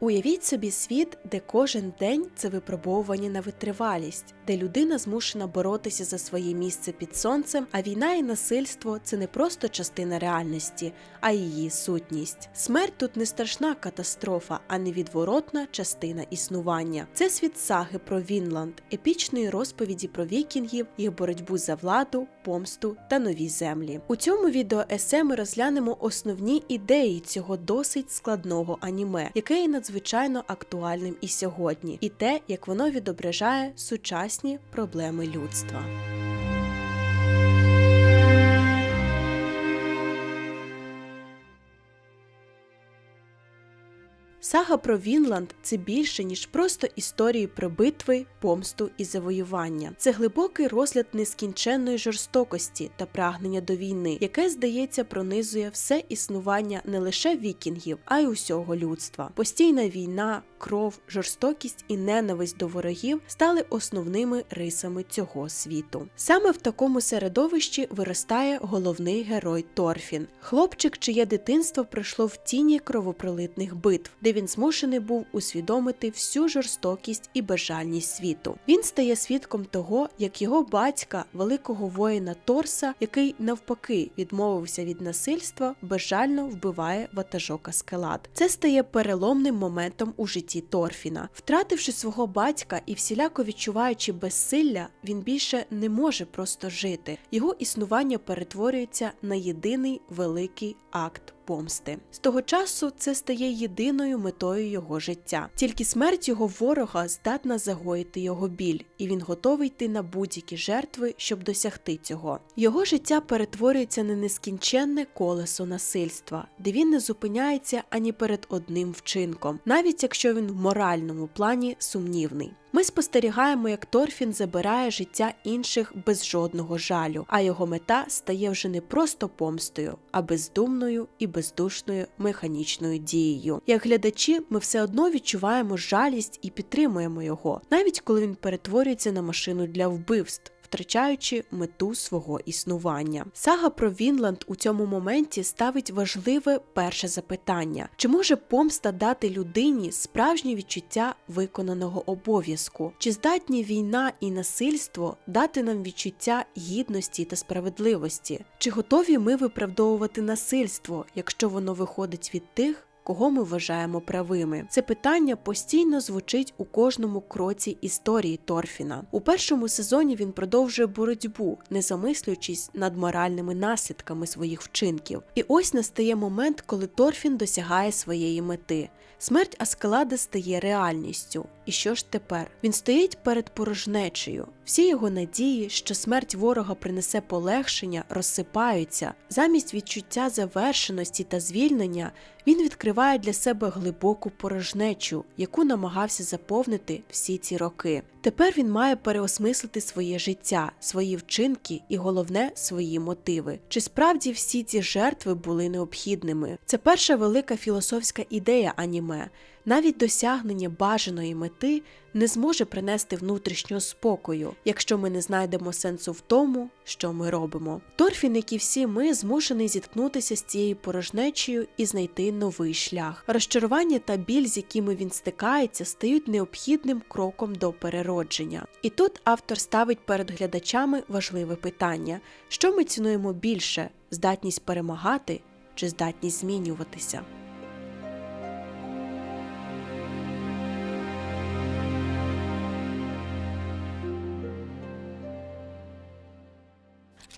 Уявіть собі світ, де кожен день це випробовування на витривалість, де людина змушена боротися за своє місце під сонцем, а війна і насильство це не просто частина реальності, а її сутність. Смерть тут не страшна катастрофа, а невідворотна частина існування. Це світ саги про Вінланд, епічної розповіді про вікінгів, їх боротьбу за владу, помсту та нові землі. У цьому відео есе ми розглянемо основні ідеї цього досить складного аніме, яке є надзвичайно актуальним і сьогодні, і те, як воно відображає сучасні проблеми людства. Сага про Вінланд це більше ніж просто історії про битви, помсту і завоювання. Це глибокий розгляд нескінченної жорстокості та прагнення до війни, яке, здається, пронизує все існування не лише вікінгів, а й усього людства. Постійна війна, кров, жорстокість і ненависть до ворогів стали основними рисами цього світу. Саме в такому середовищі виростає головний герой Торфін, хлопчик, чиє дитинство пройшло в тіні кровопролитних битв, де він змушений був усвідомити всю жорстокість і безжальність світу. Він стає свідком того, як його батька, великого воїна Торса, який навпаки відмовився від насильства, безжально вбиває ватажока скелат. Це стає переломним моментом у житті Торфіна. Втративши свого батька і всіляко відчуваючи безсилля, він більше не може просто жити. Його існування перетворюється на єдиний великий акт помсти. З того часу це стає єдиною метою його життя. Тільки смерть його ворога здатна загоїти його біль, і він готовий йти на будь-які жертви, щоб досягти цього. Його життя перетворюється на нескінченне колесо насильства, де він не зупиняється ані перед одним вчинком, навіть якщо він в моральному плані сумнівний. Ми спостерігаємо, як Торфін забирає життя інших без жодного жалю, а його мета стає вже не просто помстою, а бездумною і бездушною механічною дією. Як глядачі, ми все одно відчуваємо жалість і підтримуємо його, навіть коли він перетворюється на машину для вбивств втрачаючи мету свого існування. Сага про Вінланд у цьому моменті ставить важливе перше запитання: чи може помста дати людині справжнє відчуття виконаного обов'язку? Чи здатні війна і насильство дати нам відчуття гідності та справедливості? Чи готові ми виправдовувати насильство, якщо воно виходить від тих? Кого ми вважаємо правими. Це питання постійно звучить у кожному кроці історії Торфіна. У першому сезоні він продовжує боротьбу, не замислюючись над моральними наслідками своїх вчинків. І ось настає момент, коли Торфін досягає своєї мети. Смерть Аскелади стає реальністю. І що ж тепер? Він стоїть перед порожнечею. Всі його надії, що смерть ворога принесе полегшення, розсипаються. Замість відчуття завершеності та звільнення він відкриває для себе глибоку порожнечу, яку намагався заповнити всі ці роки. Тепер він має переосмислити своє життя, свої вчинки і головне свої мотиви. Чи справді всі ці жертви були необхідними? Це перша велика філософська ідея аніме. Навіть досягнення бажаної мети не зможе принести внутрішнього спокою, якщо ми не знайдемо сенсу в тому, що ми робимо. Торфін, як і всі ми, змушений зіткнутися з цією порожнечею і знайти новий шлях. Розчарування та біль, з якими він стикається, стають необхідним кроком до переродження. І тут автор ставить перед глядачами важливе питання: що ми цінуємо більше здатність перемагати чи здатність змінюватися?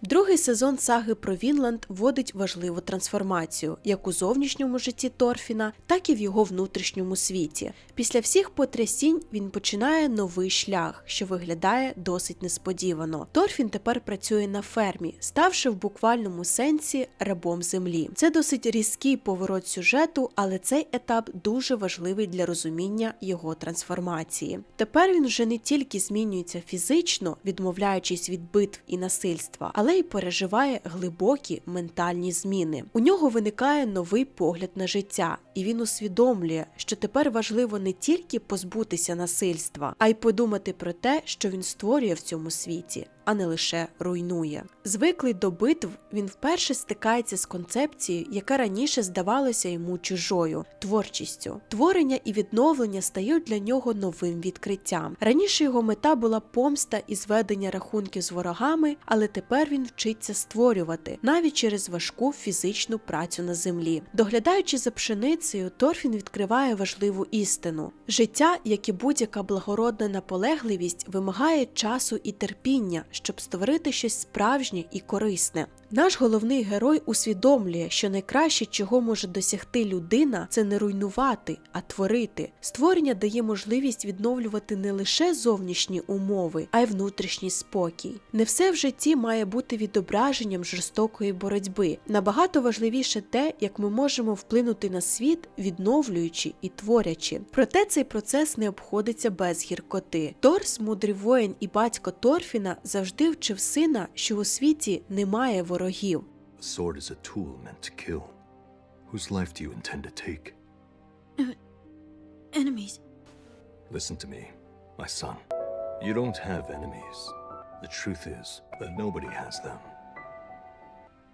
Другий сезон саги про Вінланд вводить важливу трансформацію як у зовнішньому житті Торфіна, так і в його внутрішньому світі. Після всіх потрясінь він починає новий шлях, що виглядає досить несподівано. Торфін тепер працює на фермі, ставши в буквальному сенсі рабом землі. Це досить різкий поворот сюжету, але цей етап дуже важливий для розуміння його трансформації. Тепер він вже не тільки змінюється фізично, відмовляючись від битв і насильства, але й переживає глибокі ментальні зміни. У нього виникає новий погляд на життя, і він усвідомлює, що тепер важливо не тільки позбутися насильства, а й подумати про те, що він створює в цьому світі. А не лише руйнує. Звиклий до битв, він вперше стикається з концепцією, яка раніше здавалася йому чужою творчістю. Творення і відновлення стають для нього новим відкриттям. Раніше його мета була помста і зведення рахунків з ворогами, але тепер він вчиться створювати навіть через важку фізичну працю на землі. Доглядаючи за пшеницею, Торфін відкриває важливу істину: життя, як і будь-яка благородна наполегливість, вимагає часу і терпіння, щоб створити щось справжнє і корисне. Наш головний герой усвідомлює, що найкраще, чого може досягти людина, це не руйнувати, а творити. Створення дає можливість відновлювати не лише зовнішні умови, а й внутрішній спокій. Не все в житті має бути відображенням жорстокої боротьби. Набагато важливіше те, як ми можемо вплинути на світ, відновлюючи і творячи. Проте цей процес не обходиться без гіркоти. Торс, мудрий воїн і батько Торфіна завжди вчив сина, що у світі немає ворогів. A sword is a tool meant to kill. Whose life do you intend to take? Enemies. Listen to me, my son. You don't have enemies. The truth is that nobody has them.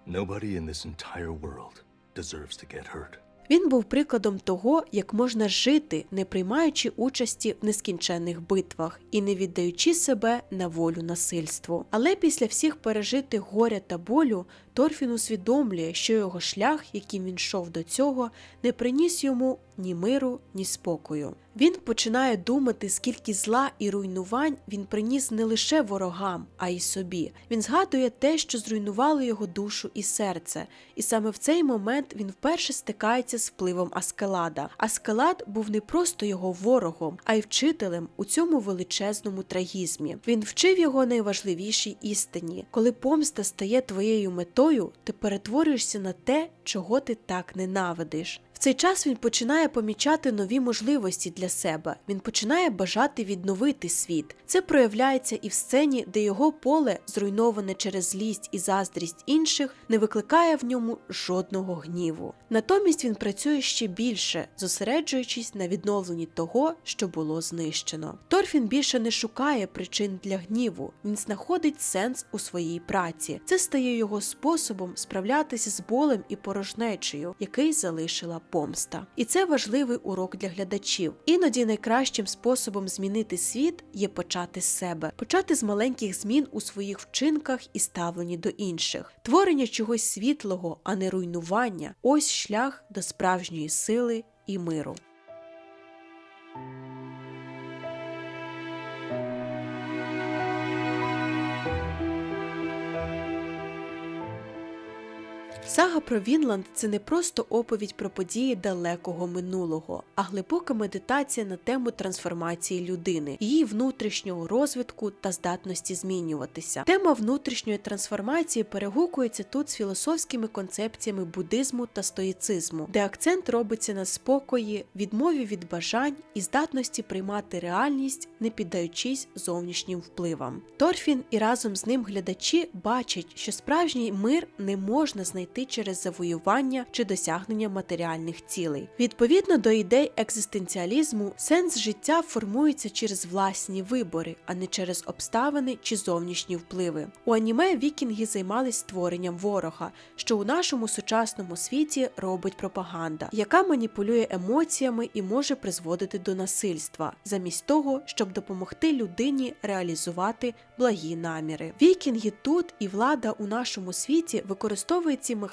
Nobody in this entire world deserves to get hurt. Він був прикладом того, як можна жити, не приймаючи участі в нескінченних битвах і не віддаючи себе на волю насильству. Але після всіх пережитих горя та болю Торфін усвідомлює, що його шлях, яким він йшов до цього, не приніс йому ні миру, ні спокою. Він починає думати, скільки зла і руйнувань він приніс не лише ворогам, а й собі. Він згадує те, що зруйнувало його душу і серце, і саме в цей момент він вперше стикається з впливом Аскелада. Аскелад був не просто його ворогом, а й вчителем у цьому величезному трагізмі. Він вчив його найважливішій істині, коли помста стає твоєю метою, ти перетворюєшся на те, чого ти так ненавидиш. В цей час він починає помічати нові можливості для себе. Він починає бажати відновити світ. Це проявляється і в сцені, де його поле, зруйноване через злість і заздрість інших, не викликає в ньому жодного гніву. Натомість він працює ще більше, зосереджуючись на відновленні того, що було знищено. Торфін більше не шукає причин для гніву. Він знаходить сенс у своїй праці. Це стає його способом справлятися з болем і порожнечею, який залишила помста. І це важливий урок для глядачів. Іноді найкращим способом змінити світ є почати з себе, почати з маленьких змін у своїх вчинках і ставленні до інших, творення чогось світлого, а не руйнування ось шлях до справжньої сили і миру. Сага про Вінланд це не просто оповідь про події далекого минулого, а глибока медитація на тему трансформації людини, її внутрішнього розвитку та здатності змінюватися. Тема внутрішньої трансформації перегукується тут з філософськими концепціями буддизму та стоїцизму, де акцент робиться на спокої, відмові від бажань і здатності приймати реальність, не піддаючись зовнішнім впливам. Торфін і разом з ним глядачі бачать, що справжній мир не можна знайти через завоювання чи досягнення матеріальних цілей. Відповідно до ідей екзистенціалізму, сенс життя формується через власні вибори, а не через обставини чи зовнішні впливи. У аніме вікінги займались створенням ворога, що у нашому сучасному світі робить пропаганда, яка маніпулює емоціями і може призводити до насильства, замість того, щоб допомогти людині реалізувати благі наміри. Вікінги тут і влада у нашому світі використовують ці механізми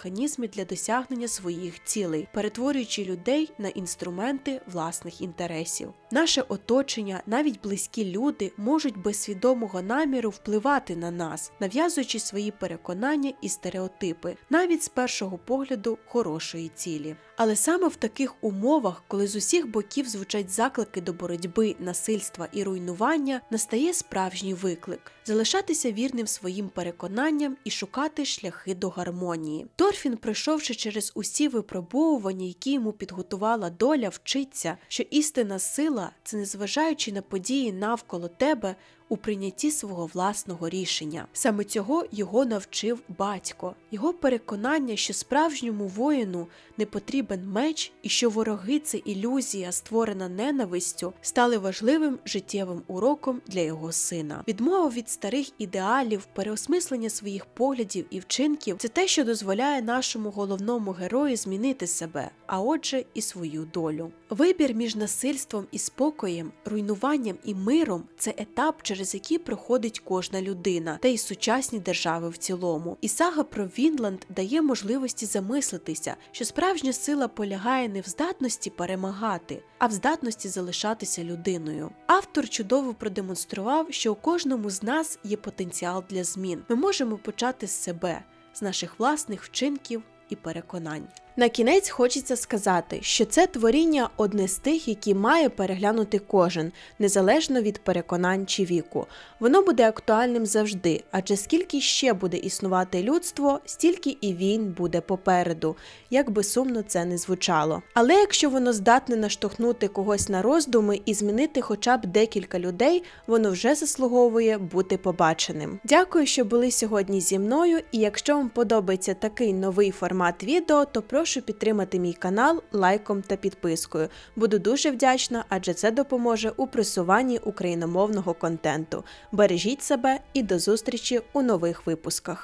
для досягнення своїх цілей, перетворюючи людей на інструменти власних інтересів. Наше оточення, навіть близькі люди, можуть без свідомого наміру впливати на нас, нав'язуючи свої переконання і стереотипи, навіть з першого погляду хорошої цілі. Але саме в таких умовах, коли з усіх боків звучать заклики до боротьби, насильства і руйнування, настає справжній виклик залишатися вірним своїм переконанням і шукати шляхи до гармонії. Торфін, пройшовши через усі випробовування, які йому підготувала доля, вчиться, що істинна сила це незважаючи на події навколо тебе. у прийнятті свого власного рішення. Саме цього його навчив батько. Його переконання, що справжньому воїну не потрібен меч і що вороги це ілюзія, створена ненавистю, стали важливим життєвим уроком для його сина. Відмова від старих ідеалів, переосмислення своїх поглядів і вчинків це те, що дозволяє нашому головному герою змінити себе, а отже, і свою долю. Вибір між насильством і спокоєм, руйнуванням і миром це етап, через який проходить кожна людина, та й сучасні держави в цілому. І сага про Вінланд дає можливості замислитися, що справжня сила полягає не в здатності перемагати, а в здатності залишатися людиною. Автор чудово продемонстрував, що у кожному з нас є потенціал для змін. Ми можемо почати з себе, з наших власних вчинків і переконань. На кінець хочеться сказати, що це творіння одне з тих, які має переглянути кожен, незалежно від переконань чи віку. Воно буде актуальним завжди, адже скільки ще буде існувати людство, стільки і війн буде попереду, як би сумно це не звучало. Але якщо воно здатне наштовхнути когось на роздуми і змінити хоча б декілька людей, воно вже заслуговує бути побаченим. Дякую, що були сьогодні зі мною. І якщо вам подобається такий новий формат відео, то прошу підтримати мій канал лайком та підпискою. Буду дуже вдячна, адже це допоможе у просуванні україномовного контенту. Бережіть себе і до зустрічі у нових випусках.